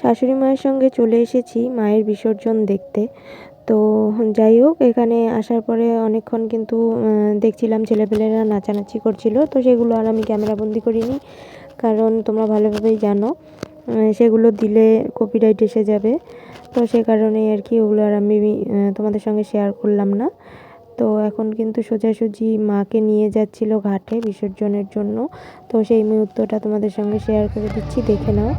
শাশুড়ি মায়ের সঙ্গে চলে এসেছি মায়ের বিসর্জন দেখতে। তো যাই হোক, এখানে আসার পরে অনেকক্ষণ কিন্তু দেখছিলাম ছেলেপেলেরা নাচানাচি করছিল। তো সেগুলো আর আমি ক্যামেরাবন্দি করিনি, কারণ তোমরা ভালোভাবেই জানো সেগুলো দিলে কপিরাইট এসে যাবে। তো সে কারণেই আর কি ওগুলো আর আমি তোমাদের সঙ্গে শেয়ার করলাম না। তো এখন কিন্তু সোজাসুজি মাকে নিয়ে যাচ্ছিল ঘাটে বিসর্জনের জন্য। তো সেই মুহূর্তটা তোমাদের সঙ্গে শেয়ার করে দিচ্ছি, দেখে নাও।